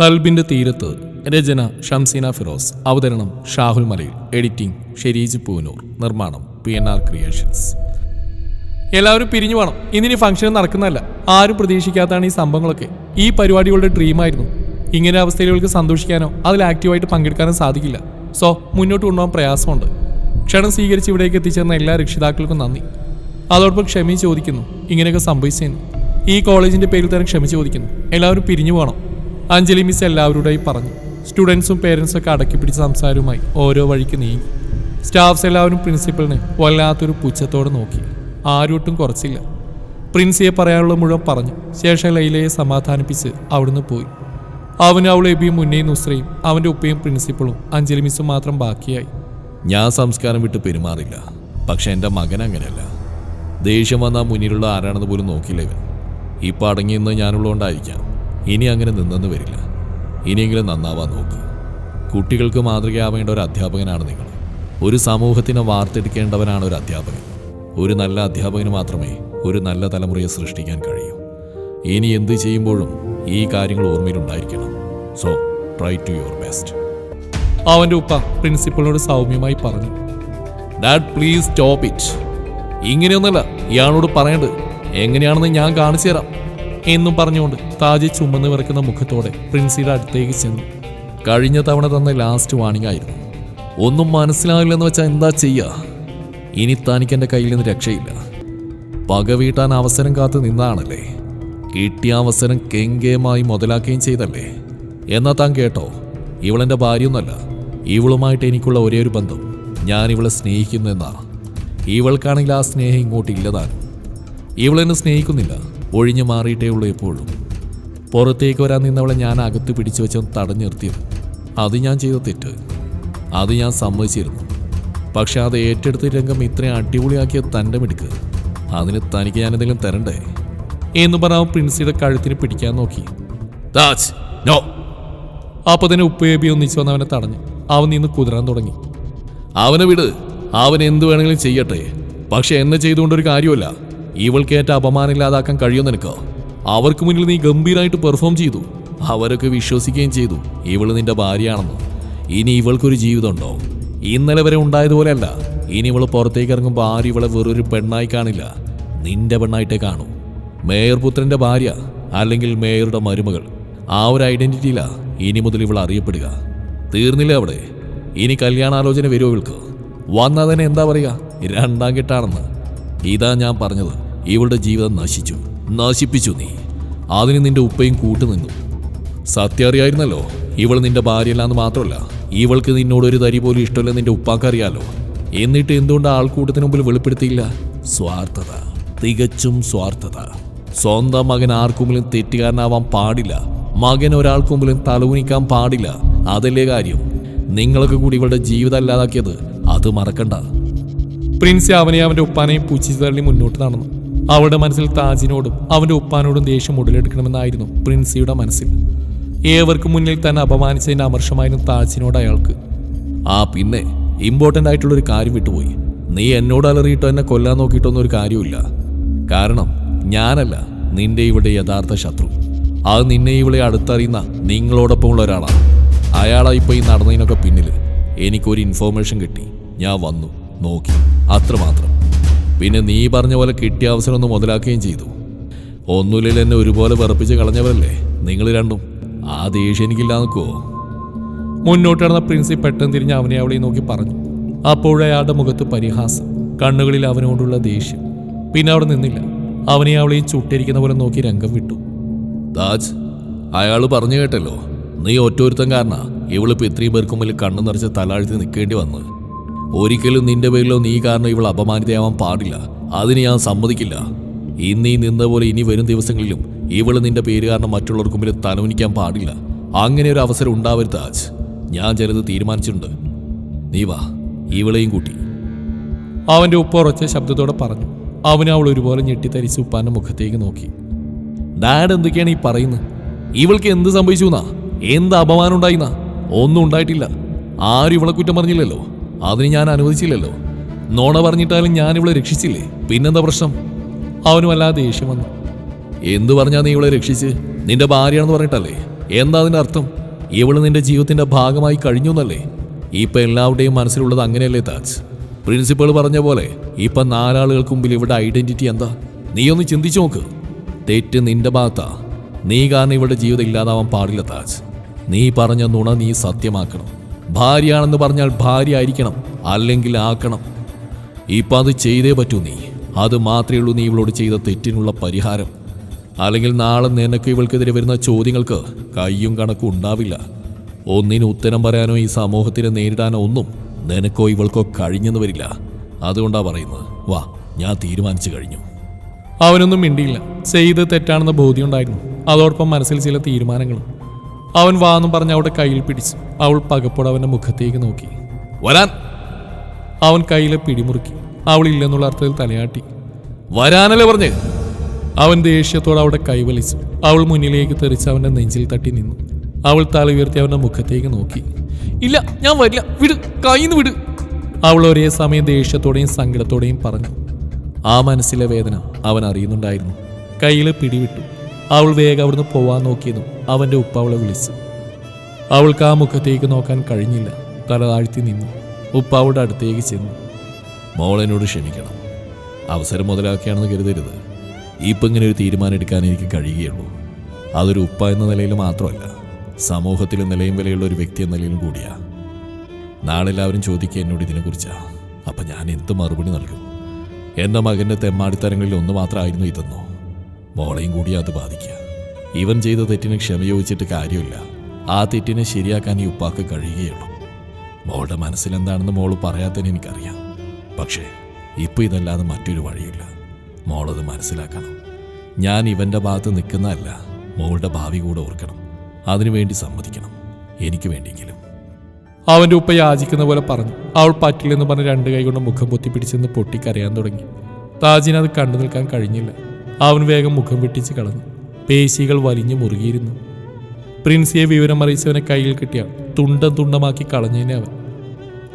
കൽബിന്റെ തീരത്ത് രചന ഷംസീന ഫിറോസ് അവതരണം ഷാഹുൽ മലയിൽ എഡിറ്റിംഗ് ഷെരീജ് പൂനൂർ നിർമ്മാണം പി എൻ ആർ ക്രിയേഷൻസ്. എല്ലാവരും പിരിഞ്ഞു വേണം ഇന്നിനി ഫംഗ്ഷൻ നടക്കുന്നതല്ല. ആരും പ്രതീക്ഷിക്കാത്തതാണ് ഈ സംഭവങ്ങളൊക്കെ. ഈ പരിപാടികളുടെ ഡ്രീമായിരുന്നു ഇങ്ങനെ അവസ്ഥയിൽ ഇവൾക്ക് സന്തോഷിക്കാനോ അതിൽ ആക്റ്റീവായിട്ട് പങ്കെടുക്കാനോ സാധിക്കില്ല. സോ മുന്നോട്ട് കൊണ്ടുപോകാൻ പ്രയാസമുണ്ട്. ക്ഷണം സ്വീകരിച്ച് ഇവിടേക്ക് എത്തിച്ചേർന്ന എല്ലാ രക്ഷിതാക്കൾക്കും നന്ദി. അതോടൊപ്പം ക്ഷമ ചോദിക്കുന്നു. ഇങ്ങനെയൊക്കെ സംഭവിച്ചതിന് ഈ കോളേജിന്റെ പേരിൽ തന്നെ ക്ഷമ ചോദിക്കുന്നു. എല്ലാവരും പിരിഞ്ഞു പോകണം. അഞ്ജലി മിസ് എല്ലാവരോടായി പറഞ്ഞു. സ്റ്റുഡൻസും പേരൻസും ഒക്കെ അടക്കി പിടിച്ച സംസാരവുമായി ഓരോ വഴിക്ക് നീങ്ങി. സ്റ്റാഫ്സ് എല്ലാവരും പ്രിൻസിപ്പലിനെ വല്ലാത്തൊരു പുച്ഛത്തോടെ നോക്കി. ആരോട്ടും കുറച്ചില്ല. പ്രിൻസിയെ പറയാനുള്ള മുഴുവൻ പറഞ്ഞു. ശേഷം ലൈലയെ സമാധാനിപ്പിച്ച് അവിടുന്ന് പോയി. അവനും അവളെ എബിയും മുന്നേയും നുസ്രയും അവന്റെ ഉപ്പയും പ്രിൻസിപ്പളും അഞ്ജലി മിസ്സും മാത്രം ബാക്കിയായി. ഞാൻ സംസ്കാരം വിട്ട് പെരുമാറില്ല. പക്ഷെ എന്റെ മകൻ അങ്ങനെയല്ല. ദേഷ്യം വന്നാൽ മുന്നിലുള്ള ആരാണെന്ന് പോലും നോക്കില്ല ഇവൻ. ഇപ്പം അടങ്ങിയെന്ന് ഞാനുള്ളതുകൊണ്ടായിരിക്കാം ഇനി അങ്ങനെ നിന്നെന്ന് വരില്ല. ഇനിയെങ്കിലും നന്നാവാൻ നോക്ക്. കുട്ടികൾക്ക് മാതൃകയാവേണ്ട ഒരു അധ്യാപകനാണ് നിങ്ങൾ. ഒരു സമൂഹത്തിനെ വാർത്തെടുക്കേണ്ടവനാണ് ഒരു അധ്യാപകൻ. ഒരു നല്ല അധ്യാപകന് മാത്രമേ ഒരു നല്ല തലമുറയെ സൃഷ്ടിക്കാൻ കഴിയൂ. ഇനി എന്ത് ചെയ്യുമ്പോഴും ഈ കാര്യങ്ങൾ ഓർമ്മയിലുണ്ടായിരിക്കണം. So try to your best അവന്റെ ഉപ്പ പ്രിൻസിപ്പളിനോട് സൗമ്യമായി പറഞ്ഞു. ഡാഡ് പ്ലീസ് സ്റ്റോപ്പ് ഇറ്റ് ഇങ്ങനെയൊന്നല്ല ഇയാളോട് പറയേണ്ടത്. എങ്ങനെയാണെന്ന് ഞാൻ കാണിച്ചു തരാം എന്നും പറഞ്ഞുകൊണ്ട് താജ് ചുമന്ന് വിറക്കുന്ന മുഖത്തോടെ പ്രിൻസിയുടെ അടുത്തേക്ക് ചെന്നു. കഴിഞ്ഞ തവണ തന്ന ലാസ്റ്റ് വാണിംഗ് ആയിരുന്നു ഒന്നും മനസ്സിലാവില്ലെന്ന് വെച്ചാൽ എന്താ ചെയ്യുക ഇനി തനിക്ക് എന്റെ കയ്യിൽ നിന്ന് രക്ഷയില്ല. പക വീട്ടാൻ അവസരം കാത്തു നിന്നാണല്ലേ? കിട്ടിയ അവസരം കെങ്കേമായി മുതലാക്കുകയും ചെയ്തല്ലേ? എന്നാ താൻ കേട്ടോ ഇവളെന്റെ ഭാര്യയൊന്നല്ല. ഇവളുമായിട്ട് എനിക്കുള്ള ഒരേ ഒരു ബന്ധം. ഞാൻ ഇവളെ സ്നേഹിക്കുന്നു എന്നാ. ഇവൾക്കാണെങ്കിൽ ആ സ്നേഹം ഇങ്ങോട്ട് ഇല്ലതാനും ഇവളെന്നെ സ്നേഹിക്കുന്നില്ല. ഒഴിഞ്ഞു മാറിയിട്ടേ ഉള്ളൂ എപ്പോഴും. പുറത്തേക്ക് വരാൻ നിന്നവളെ ഞാൻ അകത്ത് പിടിച്ചു വെച്ചു തടഞ്ഞു നിർത്തിയത് അത് ഞാൻ ചെയ്ത തെറ്റ്. അത് ഞാൻ സമ്മതിച്ചിരുന്നു. പക്ഷെ അത് ഏറ്റെടുത്ത രംഗം ഇത്രയും അടിപൊളിയാക്കിയ തന്റെ മിടുക്ക്. അതിന് തനിക്ക് ഞാൻ എന്തെങ്കിലും തരണ്ടേ? എന്ന് പറഞ്ഞ അവൻ പ്രിൻസിയുടെ കഴുത്തിന് പിടിക്കാൻ നോക്കി. താജ് നോ. അപ്പൊ തന്നെ ഉപ്പേബി ഒന്നിച്ച് വന്ന് അവനെ തടഞ്ഞു. അവൻ നിന്ന് കുതിരാൻ തുടങ്ങി. അവനെ വിട്. അവൻ എന്ത് വേണമെങ്കിലും ചെയ്യട്ടെ. പക്ഷെ എന്നെ ചെയ്തുകൊണ്ടൊരു കാര്യമല്ല ഇവൾക്ക് ഏറ്റ അപമാനം ഇല്ലാതാക്കാൻ കഴിയുമെന്ന് നിനക്ക്? അവർക്ക് മുന്നിൽ നീ ഗംഭീരമായിട്ട് പെർഫോം ചെയ്തു. അവരൊക്കെ വിശ്വസിക്കുകയും ചെയ്തു. ഇവൾ നിന്റെ ഭാര്യയാണെന്ന്. ഇനി ഇവൾക്കൊരു ജീവിതമുണ്ടോ? ഇന്നലെ വരെ ഉണ്ടായതുപോലെയല്ല. ഇനി ഇവൾ പുറത്തേക്ക് ഇറങ്ങുമ്പോൾ ആരും ഇവളെ വെറൊരു പെണ്ണായി കാണില്ല. നിന്റെ പെണ്ണായിട്ടേ കാണൂ. മേയർ പുത്രന്റെ ഭാര്യ അല്ലെങ്കിൽ മേയറുടെ മരുമകൾ. ആ ഒരു ഐഡന്റിറ്റിയിലാ ഇനി മുതൽ ഇവൾ അറിയപ്പെടുക. തീർന്നില്ല അവിടെ? ഇനി കല്യാണാലോചന വരുമോ ഇവൾക്ക്? വന്നാൽ തന്നെ എന്താ പറയുക? രണ്ടാം കെട്ടാണെന്ന്. ഇതാ ഞാൻ പറഞ്ഞത്. ഇവളുടെ ജീവിതം നശിച്ചു. നശിപ്പിച്ചു നീ. അതിന് നിന്റെ ഉപ്പയും കൂട്ടുനിന്നു സത്യം അറിയായിരുന്നല്ലോ ഇവൾ നിന്റെ ഭാര്യയല്ലാന്ന് മാത്രമല്ല ഇവൾക്ക് നിന്നോട് ഒരു തരി പോലും ഇഷ്ടമല്ല നിന്റെ ഉപ്പാക്കറിയാലോ. എന്നിട്ട് എന്തുകൊണ്ട് ആൾക്കൂട്ടത്തിന് മുമ്പിൽ വെളിപ്പെടുത്തിയില്ല? സ്വാർത്ഥത. തികച്ചും സ്വാർത്ഥത. സ്വന്തം മകൻ ആർക്കുമ്പിലും തെറ്റുകാരനാവാൻ പാടില്ല. മകൻ ഒരാൾക്കുമ്പിലും തലവുനിക്കാൻ പാടില്ല. അതല്ലേ കാര്യം. നിങ്ങളൊക്കെ കൂടി ഇവളുടെ ജീവിതം അല്ലാതാക്കിയത് അത് മറക്കണ്ട. പ്രിൻസ് അവനെ അവന്റെ ഉപ്പാനെയും പൂച്ചി തള്ളി മുന്നോട്ട് നടന്നു. അവളുടെ മനസ്സിൽ താജിനോടും അവന്റെ ഉപ്പാനോടും ദേഷ്യം ഉടലെടുക്കണമെന്നായിരുന്നു പ്രിൻസിയുടെ മനസ്സിൽ. ഏവർക്കും മുന്നിൽ തന്നെ അപമാനിച്ചതിന്റെ അമർഷമായിരുന്നു താജിനോട് അയാൾക്ക്. ആ പിന്നെ ഇമ്പോർട്ടന്റ് ആയിട്ടുള്ള ഒരു കാര്യം വിട്ടുപോയി. നീ എന്നോട് അലറിയിട്ടോ എന്നെ കൊല്ലാൻ നോക്കിയിട്ടൊന്നും ഒരു കാര്യമില്ല കാരണം ഞാനല്ല നിന്റെ ഇവിടെ യഥാർത്ഥ ശത്രു. അത് നിന്നെ ഇവിടെ അടുത്തറിയുന്ന നിങ്ങളോടൊപ്പമുള്ള ഒരാളാണ് അയാളാ ഇപ്പോൾ ഈ നടന്നതിനൊക്കെ പിന്നിൽ എനിക്കൊരു ഇൻഫോർമേഷൻ കിട്ടി. ഞാൻ വന്നു നോക്കി. അത്രമാത്രം. പിന്നെ നീ പറഞ്ഞ പോലെ കിട്ടിയ അവസരം ഒന്ന് മുതലാക്കുകയും ചെയ്തു. ഒന്നുമില്ലെങ്കിൽ എന്നെ ഒരുപോലെ വിറപ്പിച്ച് കളഞ്ഞവരല്ലേ നിങ്ങൾ രണ്ടും? ആ ദേഷ്യം എനിക്കില്ല നിൽക്കുമോ മുന്നോട്ട് നടന്ന പ്രിൻസി പെട്ടെന്ന് തിരിഞ്ഞ് അവനെ അവളെ നോക്കി പറഞ്ഞു. അപ്പോഴയാളുടെ മുഖത്ത് പരിഹാസം കണ്ണുകളിൽ അവനോടുള്ള ദേഷ്യം. പിന്നെ അവിടെ നിന്നില്ല. അവനെ അവളെയും ചുട്ടിരിക്കുന്ന പോലെ നോക്കി രംഗം വിട്ടു. താജ് അയാൾ പറഞ്ഞു കേട്ടല്ലോ നീ ഒറ്റൊരുത്തം കാരണ ഇവളിപ്പോൾ ഇത്രയും പേർക്ക് കണ്ണു നിറച്ച് തലാഴ്ത്തി നിൽക്കേണ്ടി വന്ന് ഒരിക്കലും നിന്റെ പേരിലോ നീ കാരണം ഇവൾ അപമാനിതയാവാൻ പാടില്ല. അതിന് ഞാൻ സമ്മതിക്കില്ല. ഇന്നീ നിന്ന പോലെ ഇനി വരും ദിവസങ്ങളിലും ഇവൾ നിന്റെ പേര് കാരണം മറ്റുള്ളവർക്ക് മുമ്പിൽ തലവനിക്കാൻ പാടില്ല. അങ്ങനെ ഒരു അവസരം ഉണ്ടാവരുത് ആജ്. ഞാൻ ചിലത് തീരുമാനിച്ചിട്ടുണ്ട്. നീ വാ ഇവളെയും കൂട്ടി. അവന്റെ ഉപ്പ ഉറച്ച ശബ്ദത്തോടെ പറഞ്ഞു. അവനെ അവൾ ഒരുപോലെ ഞെട്ടിത്തരിച്ച് ഉപ്പാന്റെ മുഖത്തേക്ക് നോക്കി. ഡാഡ് എന്തൊക്കെയാണ് ഈ പറയുന്നത്? ഇവൾക്ക് എന്ത് സംഭവിച്ചു എന്നാ? എന്ത് അപമാനം ഉണ്ടായിന്നാ ഒന്നും ഉണ്ടായിട്ടില്ല. ആരും ഇവളെ കുറ്റം പറഞ്ഞില്ലല്ലോ. അതിന് ഞാൻ അനുവദിച്ചില്ലല്ലോ. നോണ പറഞ്ഞിട്ടാലും ഞാൻ ഇവളെ രക്ഷിച്ചില്ലേ? പിന്നെന്താ പ്രശ്നം? അവനും വല്ലാതെ ദേഷ്യം വന്നു. എന്തു പറഞ്ഞാ നീ ഇവളെ രക്ഷിച്ച്? നിന്റെ ഭാര്യയാണെന്ന് പറഞ്ഞിട്ടല്ലേ? എന്താ അതിന്റെ അർത്ഥം? ഇവൾ നിന്റെ ജീവിതത്തിന്റെ ഭാഗമായി കഴിഞ്ഞു എന്നല്ലേ? ഇപ്പൊ എല്ലാവരുടെയും മനസ്സിലുള്ളത് അങ്ങനെയല്ലേ താജ്? പ്രിൻസിപ്പൾ പറഞ്ഞ പോലെ ഇപ്പൊ നാലാളുകൾക്ക് മുമ്പിൽ ഇവിടെ ഐഡന്റിറ്റി എന്താ? നീ ഒന്ന് ചിന്തിച്ചു നോക്ക്. തെറ്റ് നിന്റെ ഭാഗത്താ. നീ കാരണം ഇവളുടെ ജീവിതം ഇല്ലാതാവാൻ പാടില്ല താജ്. നീ പറഞ്ഞ നുണ നീ സത്യമാക്കണം. ഭാര്യയാണെന്ന് പറഞ്ഞാൽ ഭാര്യ ആയിരിക്കണം അല്ലെങ്കിൽ ആക്കണം. ഇപ്പം അത് ചെയ്തേ പറ്റൂ നീ. അത് മാത്രമേ ഉള്ളൂ നീ ഇവളോട് ചെയ്ത തെറ്റിനുള്ള പരിഹാരം. അല്ലെങ്കിൽ നാളെ നിനക്ക് ഇവൾക്കെതിരെ വരുന്ന ചോദ്യങ്ങൾക്ക് കയ്യും കണക്കും ഉണ്ടാവില്ല. ഒന്നിന് ഉത്തരം പറയാനോ ഈ സമൂഹത്തിനെ നേരിടാനോ ഒന്നും നിനക്കോ ഇവൾക്കോ കഴിഞ്ഞെന്ന് വരില്ല. അതുകൊണ്ടാ പറയുന്നത്. വാ ഞാൻ തീരുമാനിച്ചു കഴിഞ്ഞു. അവനൊന്നും മിണ്ടിയില്ല. ചെയ്ത് തെറ്റാണെന്ന ബോധ്യമുണ്ടായിരുന്നു അതോടൊപ്പം മനസ്സിൽ ചില തീരുമാനങ്ങളും. അവൻ വാന്നും പറഞ്ഞ് അവളുടെ കയ്യിൽ പിടിച്ചു അവൾ പകപ്പോടെ അവന്റെ മുഖത്തേക്ക് നോക്കി. വരാൻ. അവൻ കയ്യിലെ പിടിമുറുക്കി അവൾ ഇല്ലെന്നുള്ള അർത്ഥത്തിൽ തലയാട്ടി. വരാനല്ലേ പറഞ്ഞ്? അവൻ ദേഷ്യത്തോടെ അവളുടെ കൈവലിച്ചു അവൾ മുന്നിലേക്ക് തെറിച്ച് അവന്റെ നെഞ്ചിൽ തട്ടി നിന്നു. അവൾ തല ഉയർത്തി അവന്റെ മുഖത്തേക്ക് നോക്കി. ഇല്ല ഞാൻ വരില്ല. വിട് കൈന്ന് വിട്. അവൾ ഒരേ സമയം ദേഷ്യത്തോടെയും സങ്കടത്തോടെയും പറഞ്ഞു. ആ മനസ്സിലെ വേദന അവൻ അറിയുന്നുണ്ടായിരുന്നു. കയ്യിൽ പിടിവിട്ടു. അവൾ വേഗം അവിടുന്ന് പോവാൻ നോക്കിയതും അവന്റെ ഉപ്പ അവളെ വിളിച്ചു. അവൾക്ക് ആ മുഖത്തേക്ക് നോക്കാൻ കഴിഞ്ഞില്ല. തല താഴ്ത്തി നിന്നു. ഉപ്പ അവളുടെ അടുത്തേക്ക് ചെന്നു. മോളെന്നോട് ക്ഷമിക്കണം. അവസരം മുതലാക്കിയാണെന്ന് കരുതരുത്. ഇപ്പം ഇങ്ങനെ ഒരു തീരുമാനം എടുക്കാൻ എനിക്ക് കഴിയുകയുള്ളൂ. അതൊരു ഉപ്പ എന്ന നിലയിൽ മാത്രമല്ല സമൂഹത്തിലെ നിലയും വിലയുള്ള ഒരു വ്യക്തി എന്ന നിലയിലും കൂടിയാ. നാളെ എല്ലാവരും ചോദിക്കുക എന്നോട് ഇതിനെക്കുറിച്ചാണ് അപ്പം ഞാൻ എന്ത് മറുപടി നൽകും? എന്റെ മകന്റെ തെമ്മാടിത്തരങ്ങളിൽ ഒന്ന് മാത്രമായിരുന്നു ഇതെന്നോ? മോളെയും കൂടി അത് ബാധിക്കുക. ഇവൻ ചെയ്ത തെറ്റിന് ക്ഷമ ചോദിച്ചിട്ട് കാര്യമില്ല. ആ തെറ്റിനെ ശരിയാക്കാൻ ഈ ഉപ്പാക്ക് കഴിയുകയുള്ളൂ. മോളുടെ മനസ്സിലെന്താണെന്ന് മോൾ പറയാത്തതിന് എനിക്കറിയാം. പക്ഷേ ഇപ്പൊ ഇതല്ലാതെ മറ്റൊരു വഴിയില്ല. മോളത് മനസ്സിലാക്കണം. ഞാൻ ഇവന്റെ ഭാഗത്ത് നിൽക്കുന്നതല്ല മോളുടെ ഭാവി കൂടെ ഓർക്കണം. അതിനുവേണ്ടി സമ്മതിക്കണം. എനിക്ക് വേണ്ടിയെങ്കിലും. അവന്റെ ഉപ്പ യാചിക്കുന്ന പോലെ പറഞ്ഞു. അവൾ പറ്റില്ലെന്ന് പറഞ്ഞ് രണ്ട് കൈകൊണ്ട് മുഖം പൊത്തി പിടിച്ചെന്ന് പൊട്ടിക്കരയാൻ തുടങ്ങി. താജിന് അത് കണ്ടു നിൽക്കാൻ കഴിഞ്ഞില്ല. അവൻ വേഗം മുഖം വെട്ടിച്ച് കളഞ്ഞു പേശികൾ വലിഞ്ഞു മുറുകിയിരുന്നു. പ്രിൻസിയെ വിവരം അറിയിച്ചവനെ കയ്യിൽ കിട്ടിയ തുണ്ടം തുണ്ടമാക്കി കളഞ്ഞതിനെ അവൻ.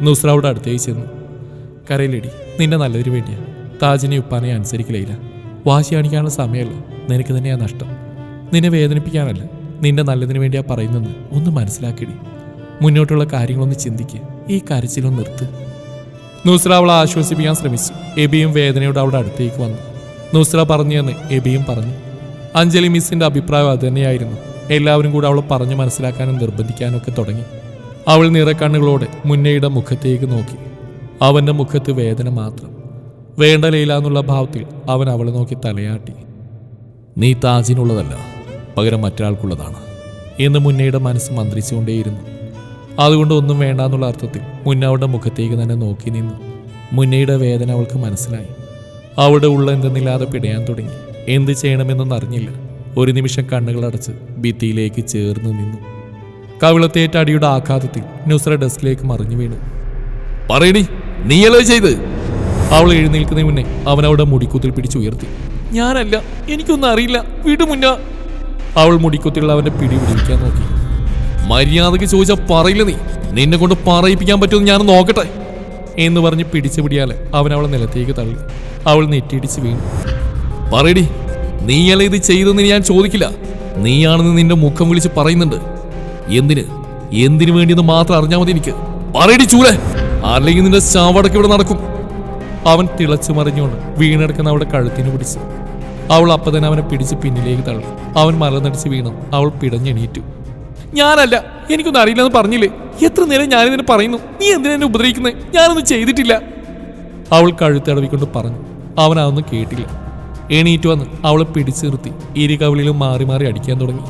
നുസ്രാവുടെ അടുത്തേക്ക് ചെന്നു. കരയിലടി നിന്റെ നല്ലതിന് വേണ്ടിയാ. താജിനെ ഉപ്പാനെ അനുസരിക്കില്ല വാശി കാണിക്കാനുള്ള സമയമല്ല. നിനക്ക് തന്നെയാ നഷ്ടം. നിന്നെ വേദനിപ്പിക്കാനല്ല. നിന്റെ നല്ലതിന് വേണ്ടിയാ പറയുന്നെന്ന് ഒന്ന് മനസ്സിലാക്കിടി മുന്നോട്ടുള്ള കാര്യങ്ങളൊന്ന് ചിന്തിക്ക്. ഈ കരച്ചിലൊന്ന് നിർത്ത്. നുസ്ര ആശ്വസിപ്പിക്കാൻ ശ്രമിച്ചു. എബിയും വേദനയോട് അവളുടെ അടുത്തേക്ക് വന്നു. നുസ്ര പറഞ്ഞു എന്ന് എബിയും പറഞ്ഞു. അഞ്ജലി മിസ്സിന്റെ അഭിപ്രായം അതുതന്നെയായിരുന്നു എല്ലാവരും കൂടെ അവളെ പറഞ്ഞു മനസ്സിലാക്കാനും നിർബന്ധിക്കാനും ഒക്കെ തുടങ്ങി. അവൾ നിറക്കണ്ണുകളോടെ മുന്നയുടെ മുഖത്തേക്ക് നോക്കി. അവന്റെ മുഖത്ത് വേദന മാത്രം. വേണ്ട ലീല എന്നുള്ള ഭാവത്തിൽ അവൻ അവളെ നോക്കി തലയാട്ടി. നീ താജിനുള്ളതല്ല പകരം മറ്റൊരാൾക്കുള്ളതാണ് എന്ന് മുന്നയുടെ മനസ്സ് മന്ത്രിച്ചുകൊണ്ടേയിരുന്നു. അതുകൊണ്ട് ഒന്നും വേണ്ട എന്നുള്ള അർത്ഥത്തിൽ മുന്ന അവളുടെ മുഖത്തേക്ക് തന്നെ നോക്കി നിന്നു മുന്നയുടെ വേദന അവൾക്ക് മനസ്സിലായി. അവളുടെ ഉള്ള എന്തെന്നില്ലാതെ പിടയാൻ തുടങ്ങി. എന്ത് ചെയ്യണമെന്നൊന്നും അറിഞ്ഞില്ല. ഒരു നിമിഷം കണ്ണുകളടച്ച് ഭിത്തിയിലേക്ക് ചേർന്ന് നിന്നു. കവിളത്തേറ്റ അടിയുടെ ആഘാതത്തിൽ നുസ്ര ഡെസ്കിലേക്ക് മറിഞ്ഞു വീണു. പറയണി നീയല്ലോ ചെയ്ത്? അവൾ എഴുന്നേൽക്കുന്നതിന് മുന്നേ അവൻ അവിടെ മുടിക്കുത്തിൽ പിടിച്ചു ഉയർത്തി. ഞാനല്ല എനിക്കൊന്നും അറിയില്ല. വീട്ടു മുന്ന. അവൾ മുടിക്കുത്തിലുള്ള അവന്റെ പിടി പിടിക്കാൻ നോക്കി. മര്യാദയ്ക്ക് ചോദിച്ചാൽ പറയില്ല നീ. നിന്നെ കൊണ്ട് പറയിപ്പിക്കാൻ പറ്റുമെന്ന് ഞാൻ നോക്കട്ടെ. എന്ന് പറഞ്ഞ് പിടിച്ചു പിടിയാൽ അവൻ അവളെ നിലത്തേക്ക് തള്ളി. അവൾ നെറ്റിയിടിച്ച് വീണു. പറയടി നീയല്ല ഇത് ചെയ്തെന്ന് ഞാൻ ചോദിക്കില്ല. നീയാണെന്ന് നിന്റെ മുഖം വിളിച്ച് പറയുന്നുണ്ട്. എന്തിന്? എന്തിനു വേണ്ടിയെന്ന് മാത്രം അറിഞ്ഞാൽ മതി എനിക്ക്. പറയടി ചൂല. അല്ലെങ്കിൽ നിന്റെ ചാവടക്ക് ഇവിടെ നടക്കും. അവൻ തിളച്ചു മറിഞ്ഞുകൊണ്ട് വീണെടുക്കുന്ന അവളുടെ കഴുത്തിന് പിടിച്ചു. അവൾ അപ്പൊ തന്നെ അവനെ പിടിച്ച് പിന്നിലേക്ക് തള്ളി. അവൻ മലനടിച്ച് വീണു. അവൾ പിടഞ്ഞെണീറ്റു. ഞാനല്ല. എനിക്കൊന്നും അറിയില്ലെന്ന് പറഞ്ഞില്ലേ? എത്ര നേരം ഞാനിതിനെ പറയുന്നു? നീ എന്തിനാ എന്നെ ഉപദ്രവിക്കുന്നത് ഞാനൊന്നും ചെയ്തിട്ടില്ല. അവൾ കഴുത്തടവിക്കൊണ്ട് പറഞ്ഞു. അവൻ അതൊന്നും കേട്ടില്ല. എണീറ്റ് വന്ന് അവളെ പിടിച്ചു നിർത്തി കവിളിലും മാറി മാറി അടിക്കാൻ തുടങ്ങി.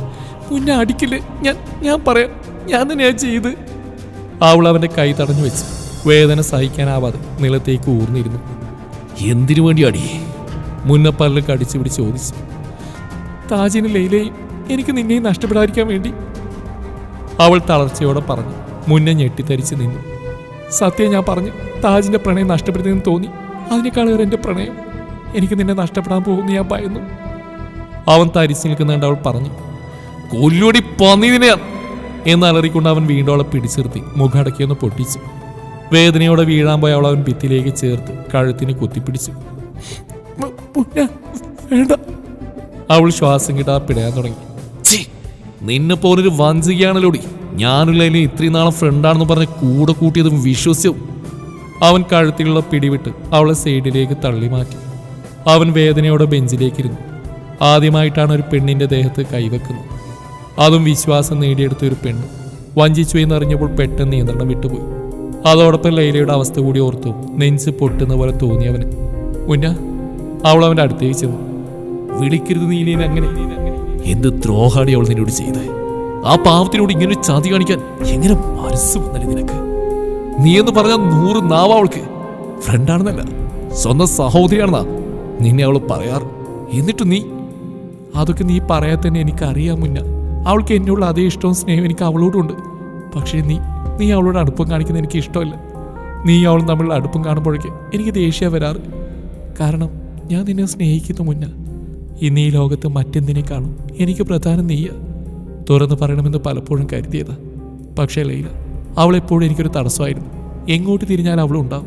മുന്നെ അടിക്കില്ലേ? ഞാൻ ഞാൻ പറയാം. ഞാൻ തന്നെയാ ചെയ്ത്. അവൾ അവന്റെ കൈ തടഞ്ഞു വെച്ചു വേദന സഹിക്കാനാവാതെ നിലത്തേക്ക് ഊർന്നിരുന്നു. എന്തിനു വേണ്ടി അടി മുന്നപ്പല്ല് കടിച്ചു പിടിച്ച് ചോദിച്ചു. താജിന് ലൈലയും എനിക്ക് നിന്നെയും നഷ്ടപ്പെടാതിരിക്കാൻ വേണ്ടി. അവൾ തളർച്ചയോടെ പറഞ്ഞു. മുന്നേ ഞെട്ടിത്തരിച്ച് നിന്നു. സത്യം ഞാൻ പറഞ്ഞു താജിന്റെ പ്രണയം നഷ്ടപ്പെടുത്തിയെന്ന് തോന്നി. അതിനേക്കാളേറെ എന്റെ പ്രണയം. എനിക്ക് നിന്നെ നഷ്ടപ്പെടാൻ പോകുന്നു ഞാൻ ഭയന്നു. അവൻ തരിച്ചു നിൽക്കുന്നുണ്ട് അവൾ പറഞ്ഞു കൊല്ലുവടി പന്നിതിനെ എന്ന് അലറിക്കൊണ്ട് അവൻ വീണ്ടും അവളെ പിടിച്ചിർത്തി മുഖടക്കിയൊന്ന് പൊട്ടിച്ചു. വേദനയോടെ വീഴാൻ പോയ അവൾ അവൻ ഭിത്തിയിലേക്ക് ചേർത്ത് കഴുത്തിന് കുത്തിപ്പിടിച്ചു. "മ- വേണ്ട. അവൾ ശ്വാസം കിട്ടാ പിടയാൻ തുടങ്ങി. നിന്നെ പോലൊരു വഞ്ചികയാണല്ലോടി. ഞാനുള്ള ഇത്രയും നാളെ ഫ്രണ്ടാണെന്ന് പറഞ്ഞ് കൂടെ കൂട്ടിയതും വിശ്വസിച്ചും. അവൻ കഴുത്തിലുള്ള പിടിവിട്ട് അവളെ സൈഡിലേക്ക് തള്ളി മാറ്റി അവൻ വേദനയോടെ ബെഞ്ചിലേക്കിരുന്നു. ആദ്യമായിട്ടാണ് ഒരു പെണ്ണിന്റെ ദേഹത്ത് കൈവെക്കുന്നത്. അതും വിശ്വാസം നേടിയെടുത്ത ഒരു പെണ്ണ്. വഞ്ചിച്ചു എന്നറിഞ്ഞപ്പോൾ പെട്ടെന്ന് നിയന്ത്രണം വിട്ടുപോയി. അതോടൊപ്പം ലൈലയുടെ അവസ്ഥ കൂടി ഓർത്തു നെഞ്ച് പൊട്ടുന്ന പോലെ തോന്നിയവന് ഉന്ന അവൾ അവന്റെ അടുത്തേക്ക് ചെന്നു. വിളിക്കരുത് നീ അങ്ങനെ. എന്ത് ദ്രോഹാടി അവൾ നിന്നോട് ചെയ്തേ? ആ പാവത്തിനോട് ഇങ്ങനെ ചതി കാണിക്കാൻ എങ്ങനെ മനസ്സ് വന്നല്ലേ നിനക്ക്? നീ എന്ന് പറഞ്ഞ നൂറ് നാവ അവൾക്ക്. ഫ്രണ്ടാണെന്നല്ല സ്വന്തം സഹോദരിയാണെന്നാ നിന്നെ അവൾ പറയാറ്. എന്നിട്ട് നീ? അതൊക്കെ നീ പറയാൻ തന്നെ എനിക്കറിയാം മുന്ന അവൾക്ക് എന്നോട് അതേ ഇഷ്ടവും സ്നേഹവും എനിക്ക് അവളോടുണ്ട് പക്ഷേ നീ നീ അവളോട് അടുപ്പം കാണിക്കുന്ന എനിക്ക് ഇഷ്ടമല്ല. നീ അവൾ തമ്മിൽ അടുപ്പം കാണുമ്പോഴേക്ക് എനിക്ക് ദേഷ്യം വരാറ്. കാരണം ഞാൻ നിന്നെ സ്നേഹിക്കുന്നു മുന്ന ഇന്ന് ഈ ലോകത്ത് കാണും. എനിക്ക് പ്രധാനം നീയ. തുറന്ന് പറയണമെന്ന് പലപ്പോഴും കരുതിയതാ. പക്ഷേ ലൈല അവളെപ്പോഴും എനിക്കൊരു തടസ്സമായിരുന്നു. എങ്ങോട്ട് തിരിഞ്ഞാൽ അവളുണ്ടാവും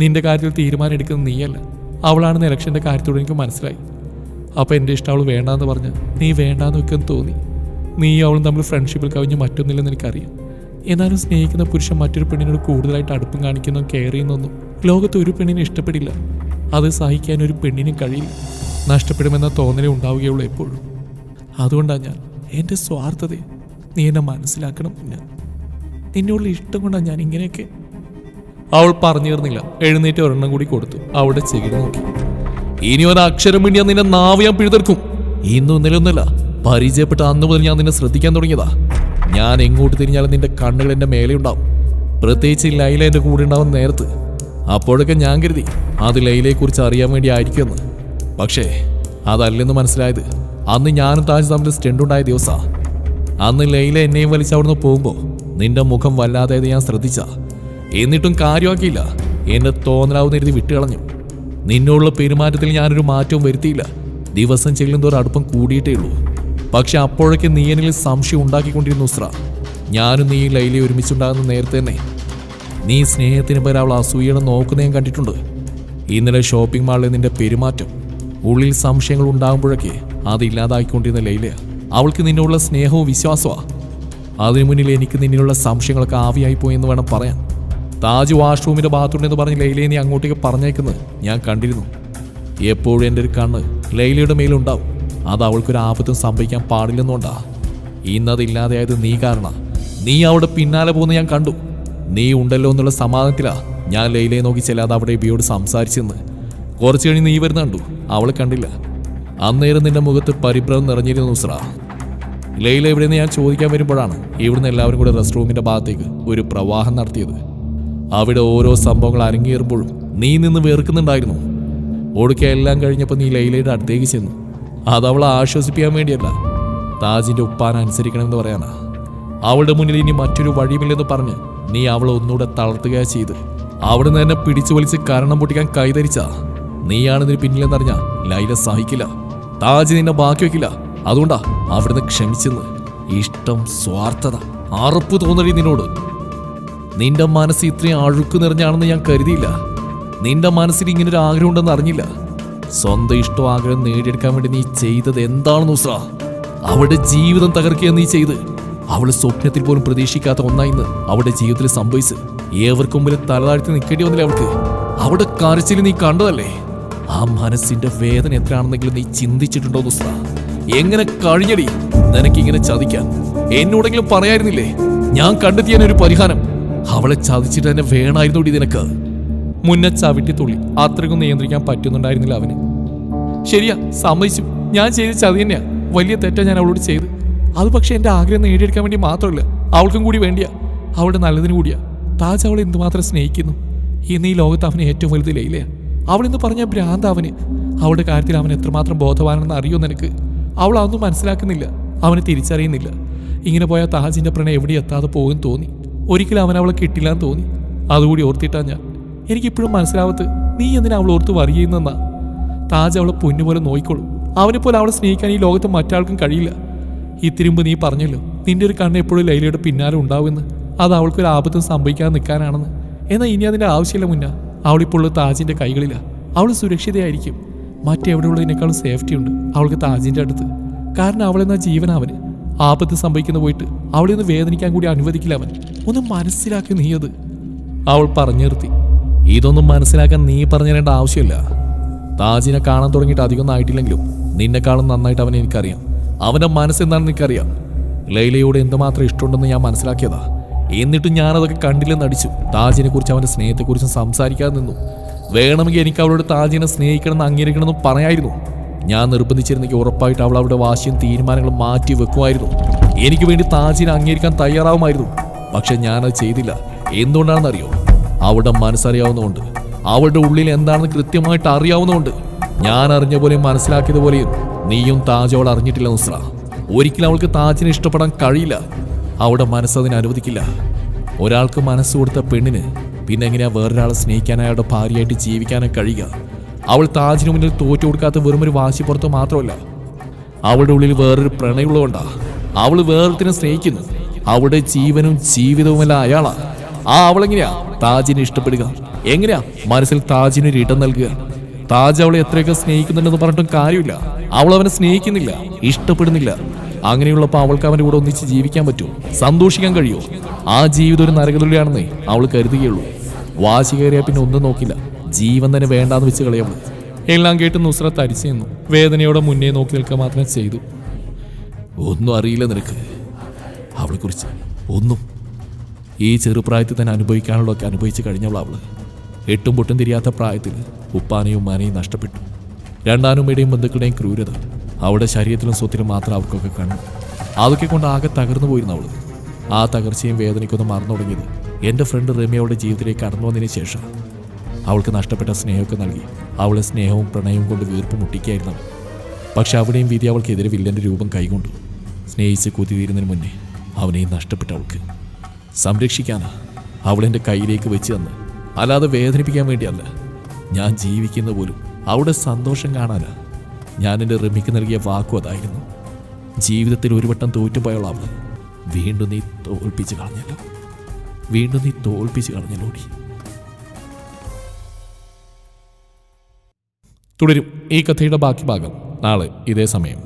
നിന്റെ കാര്യത്തിൽ തീരുമാനം എടുക്കുന്നത് നീയല്ല. അവളാണെന്ന് ഇലക്ഷന്റെ കാര്യത്തോട് എനിക്ക് മനസ്സിലായി. അപ്പോൾ എന്റെ ഇഷ്ടം അവൾ വേണ്ടാന്ന് പറഞ്ഞ് നീ വേണ്ടാന്ന് വെക്കുമെന്ന് തോന്നി. നീ അവളും തമ്മിൽ ഫ്രണ്ട്ഷിപ്പിൽ കവിഞ്ഞ് മറ്റൊന്നില്ലെന്ന് എനിക്കറിയാം. എന്നാലും സ്നേഹിക്കുന്ന പുരുഷൻ മറ്റൊരു പെണ്ണിനോട് കൂടുതലായിട്ട് അടുപ്പം കാണിക്കുന്നതും കെയർ ചെയ്യുന്നൊന്നും ലോകത്ത് ഒരു പെണ്ണിനെ ഇഷ്ടപ്പെടില്ല. അത് സഹിക്കാൻ ഒരു പെണ്ണിനും കഴിയില്ല. നഷ്ടപ്പെടുമെന്ന തോന്നലേ ഉണ്ടാവുകയുള്ളൂ എപ്പോഴും. അതുകൊണ്ടാണ് ഞാൻ എന്റെ സ്വാർത്ഥതയെ നീ എന്നെ മനസ്സിലാക്കണം ഞാൻ നിന്നോടുള്ള ഇഷ്ടം കൊണ്ടാണ് ഞാൻ ഇങ്ങനെയൊക്കെ. അവൾ പറഞ്ഞു തീർന്നില്ല. എഴുന്നേറ്റ് ഒരെണ്ണം കൂടി കൊടുത്തു. അവളുടെ ചെകിട് നോക്കി. ഇനി അക്ഷരം വേണ്ടി നിന്നെ നാവ് ഞാൻ പിഴുതെടുക്കും. ഇന്നും ഇന്നലെയൊന്നുമല്ല. പരിചയപ്പെട്ട അന്ന് മുതൽ ഞാൻ നിന്നെ ശ്രദ്ധിക്കാൻ തുടങ്ങിയതാ. ഞാൻ എങ്ങോട്ട് തിരിഞ്ഞാലും നിന്റെ കണ്ണുകൾ എന്റെ മേലെ ഉണ്ടാവും. പ്രത്യേകിച്ച് ലൈല എന്റെ കൂടെ ഉണ്ടാവും നേരത്ത്. അപ്പോഴൊക്കെ ഞാൻ കരുതി അത് ലൈലയെക്കുറിച്ച് അറിയാൻ വേണ്ടി ആയിരിക്കുമെന്ന് പക്ഷേ അതല്ലെന്ന് മനസ്സിലായത് അന്ന് ഞാനും താജ് തമ്മിൽ സ്റ്റെൻഡ് ദിവസമാണ് ദിവസാ. അന്ന് ലൈല എന്നെയും വലിച്ച് അവിടുന്ന് പോകുമ്പോൾ നിന്റെ മുഖം വല്ലാതെ ഞാൻ ശ്രദ്ധിച്ച. എന്നിട്ടും കാര്യമാക്കിയില്ല. എന്നെ തോന്നലാവുന്ന എഴുതി വിട്ടുകളഞ്ഞു. നിന്നോടുള്ള പെരുമാറ്റത്തിൽ ഞാനൊരു മാറ്റവും വരുത്തിയില്ല. ദിവസം ചെല്ലുന്നതോറും അടുപ്പം കൂടിയിട്ടേ ഉള്ളൂ. പക്ഷെ അപ്പോഴൊക്കെ നീ എന്നിൽ സംശയം ഉണ്ടാക്കിക്കൊണ്ടിരുന്നു ഉസ്ര. ഞാനും നീ ലൈലി ഒരുമിച്ചുണ്ടാകുന്ന നേരത്തെ തന്നെ. നീ സ്നേഹത്തിന് പേര് അവൾ അസൂയണം നോക്കുന്ന കണ്ടിട്ടുണ്ട്. ഇന്നലെ ഷോപ്പിംഗ് മാളിൽ നിന്റെ പെരുമാറ്റം ഉള്ളിൽ സംശയങ്ങൾ ഉണ്ടാകുമ്പോഴൊക്കെ അതില്ലാതായിക്കൊണ്ടിരുന്ന ലൈലയ. അവൾക്ക് നിന്നോടുള്ള സ്നേഹവും വിശ്വാസമാണ് അതിനു മുന്നിൽ എനിക്ക് നിന്നിലുള്ള സംശയങ്ങളൊക്കെ ആവിയായി പോയെന്ന് വേണം പറയാൻ. താജ് വാഷ്റൂമിന്റെ ബാത്റൂമിൽ പറഞ്ഞ് ലൈലയെ നീ അങ്ങോട്ടേക്ക് പറഞ്ഞേക്കുന്നത് ഞാൻ കണ്ടിരുന്നു. എപ്പോഴും എന്റെ ഒരു കണ്ണ് ലൈലയുടെ മേലുണ്ടാവും അത് അവൾക്കൊരു ആപത്തും സംഭവിക്കാൻ പാടില്ലെന്നുകൊണ്ടാ. ഇന്നതില്ലാതെയായത് നീ കാരണ. നീ അവിടെ പിന്നാലെ പോകുന്ന ഞാൻ കണ്ടു. നീ ഉണ്ടല്ലോ എന്നുള്ള സമാധാനത്തിലാ ഞാൻ ലൈലയെ നോക്കി ചെല്ലാതെ അവിടെ ബിയോട് സംസാരിച്ചെന്ന്. കുറച്ച് കഴിഞ്ഞ് നീ വരുന്ന കണ്ടു. അവളെ കണ്ടില്ല. അന്നേരം നിന്റെ മുഖത്ത് പരിഭ്രമം നിറഞ്ഞിരുന്നു സ്രാ ലൈല എവിടെയെന്ന് ഞാൻ ചോദിക്കാൻ വരുമ്പോഴാണ് ഇവിടുന്ന് എല്ലാവരും കൂടെ റെസ്റ്റ് റൂമിന്റെ ഭാഗത്തേക്ക് ഒരു പ്രവാഹം നടത്തിയത്. അവിടെ ഓരോ സംഭവങ്ങൾ അരങ്ങേറുമ്പോഴും നീ നിന്ന് വെറുക്കുന്നുണ്ടായിരുന്നു. ഒടുക്കെ എല്ലാം കഴിഞ്ഞപ്പോൾ നീ ലൈലയുടെ അടുത്തേക്ക് ചെന്നു. അത് അവളെ ആശ്വസിപ്പിക്കാൻ വേണ്ടിയല്ല. താജിന്റെ ഉപ്പാൻ അനുസരിക്കണമെന്ന് പറയാനാ. അവളുടെ മുന്നിൽ ഇനി മറ്റൊരു വഴിയുമില്ലെന്ന് പറഞ്ഞ് നീ അവളെ ഒന്നുകൂടെ തളർത്തുകയാ ചെയ്ത് അവിടുന്ന് എന്നെ പിടിച്ചു വലിച്ച് കരണം പൊട്ടിക്കാൻ കൈതരിച്ച. നീയാണ് പിന്നിലെന്നറിഞ്ഞ ലൈല സഹിക്കില്ല. താജ് നിന്നെ ബാക്കി വെക്കില്ല. അതുകൊണ്ടാ അവിടുന്ന് ക്ഷമിച്ചെന്ന്. ഇഷ്ടം സ്വാർത്ഥത. അറപ്പ് തോന്നടി നിന്നോട്. നിന്റെ മനസ്സ് ഇത്രയും അഴുക്ക് നിറഞ്ഞാണെന്ന് ഞാൻ കരുതിയില്ല. നിന്റെ മനസ്സിൽ ഇങ്ങനൊരു ആഗ്രഹം ഉണ്ടെന്ന് അറിഞ്ഞില്ല. സ്വന്തം ഇഷ്ടം ആഗ്രഹം നേടിയെടുക്കാൻ വേണ്ടി നീ ചെയ്തത് എന്താണെന്ന് ഉസ്ര അവളുടെ ജീവിതം തകർക്കുക നീ ചെയ്ത്. അവൾ സ്വപ്നത്തിൽ പോലും പ്രതീക്ഷിക്കാത്ത ഒന്നായിന്ന് അവളുടെ ജീവിതത്തിൽ സംഭവിച്ച്. ഏവർക്കും മുമ്പിൽ തലതാഴ്ത്തി നിൽക്കേണ്ടി വന്നില്ല അവൾക്ക്. അവിടെ കരച്ചിൽ നീ കണ്ടതല്ലേ? ആ മനസ്സിന്റെ വേദന എത്രയാണെന്നെങ്കിലും നീ ചിന്തിച്ചിട്ടുണ്ടോ ഉസ്ര എങ്ങനെ കഴിഞ്ഞടി? നിനക്കിങ്ങനെ ചതിക്കാൻ? എന്നോടെങ്കിലും പറയായിരുന്നില്ലേ? ഞാൻ കണ്ടെത്തിയാൻ ഒരു പരിഹാരം. അവളെ ചതിച്ചിട്ട് തന്നെ വേണമായിരുന്നോടി നിനക്ക്. മുന്നേ ചവിട്ടി തുള്ളി. അത്രയ്ക്കും നിയന്ത്രിക്കാൻ പറ്റുന്നുണ്ടായിരുന്നില്ല അവന്. ശരിയാ സമ്മതിച്ചു. ഞാൻ ചെയ്ത ചതി തന്നെയാ. വലിയ തെറ്റാ ഞാൻ അവളോട് ചെയ്ത്. അത് പക്ഷെ എന്റെ ആഗ്രഹം നേടിയെടുക്കാൻ വേണ്ടി മാത്രമല്ല. അവൾക്കും കൂടി വേണ്ടിയാ. അവളുടെ നല്ലതിനു കൂടിയാ. താജ് അവളെ എന്തുമാത്രം സ്നേഹിക്കുന്നു. ഇന്ന് ഈ ലോകത്ത് അവന് ഏറ്റവും വലുത് ലൈലയാ. അവളെന്ന് പറഞ്ഞ ഭ്രാന്ത് അവന്. അവളുടെ കാര്യത്തിൽ അവൻ എത്രമാത്രം ബോധവാനെന്ന് അറിയോ നിനക്ക്? അവൾ അതൊന്നും മനസ്സിലാക്കുന്നില്ല. അവനെ തിരിച്ചറിയുന്നില്ല. ഇങ്ങനെ പോയാൽ താജിന്റെ പ്രണയം എവിടെ എത്താതെ പോകും തോന്നി. ഒരിക്കലും അവൻ അവളെ കിട്ടില്ലാന്ന് തോന്നി. അതുകൂടി ഓർത്തിട്ടാ ഞാൻ. എനിക്കിപ്പോഴും മനസ്സിലാവത്ത് നീ എന്തിനാ അവൾ ഓർത്ത് വറിയുന്നെന്നാ താജ് അവളെ പൊന്നുപോലെ നോയിക്കോളും. പോലെ അവളെ സ്നേഹിക്കാൻ ഈ ലോകത്ത് മറ്റാൾക്കും കഴിയില്ല. ഇത്തിരിമ്പ് നീ പറഞ്ഞല്ലോ നിന്റെ ഒരു കണ്ണ് എപ്പോഴും ലൈലയുടെ പിന്നാലെ ഉണ്ടാവുമെന്ന്. അത് അവൾക്കൊരു ആപത്തും സംഭവിക്കാതെ നിൽക്കാനാണെന്ന്. എന്നാൽ ഇനി അതിന്റെ ആവശ്യമില്ല മുന്ന. അവളിപ്പോൾ താജിന്റെ കൈകളില്ല അവൾ സുരക്ഷിതയായിരിക്കും. മറ്റെവിടെയുള്ളതിനേക്കാളും സേഫ്റ്റി ഉണ്ട് അവൾക്ക് താജിന്റെ അടുത്ത്. കാരണം അവളെന്ന ജീവൻ അവന് ആപത്ത് സംഭവിക്കുന്ന പോയിട്ട് അവളെ ഒന്ന് വേദനിക്കാൻ കൂടി അനുവദിക്കില്ല അവൻ. ഒന്ന് മനസ്സിലാക്കി നീ അത്. അവൾ പറഞ്ഞു നിർത്തി. ഇതൊന്നും മനസ്സിലാക്കാൻ നീ പറഞ്ഞു തരേണ്ട ആവശ്യമില്ല. താജിനെ കാണാൻ തുടങ്ങിയിട്ട് അധികം ആയിട്ടില്ലെങ്കിലും നിന്നെക്കാളും നന്നായിട്ട് അവനെ എനിക്കറിയാം. അവന്റെ മനസ്സെന്താണെന്ന് എനിക്കറിയാം. ലൈലയോട് എന്തുമാത്രം ഇഷ്ടമുണ്ടെന്ന് ഞാൻ മനസ്സിലാക്കിയതാ. എന്നിട്ടും ഞാനതൊക്കെ കണ്ടില്ലെന്ന് അടിച്ചു താജിനെ കുറിച്ച് അവന്റെ സ്നേഹത്തെക്കുറിച്ചും സംസാരിക്കാതെ നിന്നു. വേണമെങ്കിൽ എനിക്ക് അവളോട് താജിനെ സ്നേഹിക്കണമെന്ന് അംഗീകരിക്കണമെന്ന് പറയായിരുന്നു. ഞാൻ നിർബന്ധിച്ചിരുന്നെങ്കിൽ ഉറപ്പായിട്ട് അവൾ അവളുടെ വാശിയും തീരുമാനങ്ങളും മാറ്റി വെക്കുമായിരുന്നു. എനിക്ക് വേണ്ടി താജിനെ അംഗീകരിക്കാൻ തയ്യാറാവുമായിരുന്നു. പക്ഷെ ഞാനത് ചെയ്തില്ല. എന്തുകൊണ്ടാണെന്നറിയോ? അവളുടെ മനസ്സറിയാവുന്നതുകൊണ്ട്. അവളുടെ ഉള്ളിൽ എന്താണെന്ന് കൃത്യമായിട്ട് അറിയാവുന്നതുകൊണ്ട്. ഞാൻ അറിഞ്ഞ പോലെയും മനസ്സിലാക്കിയതുപോലെയും നീയും താജ് അവൾ അറിഞ്ഞിട്ടില്ല നുസ്ര. ഒരിക്കലും അവൾക്ക് താജിനെ ഇഷ്ടപ്പെടാൻ കഴിയില്ല. അവളുടെ മനസ്സതിനനുവദിക്കില്ല ഒരാൾക്ക് മനസ്സ് കൊടുത്ത പെണ്ണിന് പിന്നെ എങ്ങനെയാ വേറൊരാളെ സ്നേഹിക്കാൻ അയാളുടെ ഭാര്യയായിട്ട് ജീവിക്കാനും കഴിയുക? അവൾ താജിന് മുന്നിൽ തോറ്റു കൊടുക്കാത്ത വെറും ഒരു വാശി പുറത്ത് മാത്രമല്ല. അവളുടെ ഉള്ളിൽ വേറൊരു പ്രണയമുള്ളതുകൊണ്ടാ അവൾ വേറൊരുത്തിനെ സ്നേഹിക്കുന്നു. അവളുടെ ജീവനും ജീവിതവുമെല്ലാം അയാളാ. ആ അവളെങ്ങനെയാ താജിനെ ഇഷ്ടപ്പെടുക? എങ്ങനെയാ മനസ്സിൽ താജിന് ഒരു ഇടം നൽകുക? താജ് അവളെ എത്രയൊക്കെ സ്നേഹിക്കുന്നുണ്ടെന്ന് പറഞ്ഞിട്ടും കാര്യമില്ല. അവൾ അവനെ സ്നേഹിക്കുന്നില്ല ഇഷ്ടപ്പെടുന്നില്ല. അങ്ങനെയുള്ളപ്പോൾ അവൾക്ക് അവന്റെ കൂടെ ഒന്നിച്ച് ജീവിക്കാൻ പറ്റുമോ? സന്തോഷിക്കാൻ കഴിയുമോ? ആ ജീവിതം ഒരു നരകതുള്ളിയാണെന്നേ അവൾ കരുതുകയുള്ളൂ. വാശി കയറിയാൽ പിന്നെ ഒന്നും നോക്കില്ല. ജീവൻ തന്നെ വേണ്ടാന്ന് വെച്ച് കളയവൾ എല്ലാം കേട്ട് നുസ്രത്ത് അരിച്ചു നിന്നു. വേദനയോടെ മുന്നേ നോക്കി നിൽക്കുക മാത്രമേ ചെയ്തു. ഒന്നും അറിയില്ല നിനക്ക്. അവളെക്കുറിച്ച് ഒന്നും ഈ ചെറുപ്രായത്തിൽ തന്നെ അനുഭവിക്കാനുള്ളതൊക്കെ അനുഭവിച്ച് കഴിഞ്ഞവൾ അവൾ. എട്ടും പൊട്ടും തിരിയാത്ത പ്രായത്തിൽ ഉപ്പാനെയും ഉമ്മാനെയും നഷ്ടപ്പെട്ടു. രണ്ടാനുമ്മയുടെയും ബന്ധുക്കളുടെയും ക്രൂരത. അവളുടെ ശരീരത്തിലും സ്വത്തിലും മാത്രം അവർക്കൊക്കെ കണ്ണു. അതൊക്കെ കൊണ്ട് ആകെ തകർന്നു പോയിരുന്നു അവൾ. ആ തകർച്ചയും വേദനയ്ക്കൊന്നും മറന്നു തുടങ്ങിയത് എന്റെ ഫ്രണ്ട് റമി അവളുടെ ജീവിതത്തിലേക്ക് കടന്നു വന്നതിന് ശേഷം അവൾക്ക് നഷ്ടപ്പെട്ട സ്നേഹമൊക്കെ നൽകി. അവളെ സ്നേഹവും പ്രണയവും കൊണ്ട് വീർപ്പ് മുട്ടിക്കായിരുന്നു പക്ഷെ അവിടെയും വിധി അവൾക്കെതിരെ വില്ലന്റെ രൂപം കൈകൊണ്ടു. സ്നേഹിച്ച് കുതിതീരുന്നതിന് മുന്നേ അവനെയും നഷ്ടപ്പെട്ട അവൾക്ക്. സംരക്ഷിക്കാനാ അവളെന്റെ കയ്യിലേക്ക് വെച്ച് തന്ന്. അല്ലാതെ വേദനിപ്പിക്കാൻ വേണ്ടിയല്ല. ഞാൻ ജീവിക്കുന്ന പോലും അവളുടെ സന്തോഷം കാണാനാ ഞാൻ എന്റെ റമിക്ക് നൽകിയ വാക്കും അതായിരുന്നു. ജീവിതത്തിൽ ഒരു വട്ടം തോറ്റുപോയുള്ള അവൾ വീണ്ടും നീ തോൽപ്പിച്ച് കളഞ്ഞല്ലോ. വീണ്ടും നീ തോൽപ്പിച്ച് കളഞ്ഞല്ലോടി. തുടരും ഈ കഥയുടെ ബാക്കി ഭാഗം നാളെ ഇതേ സമയം.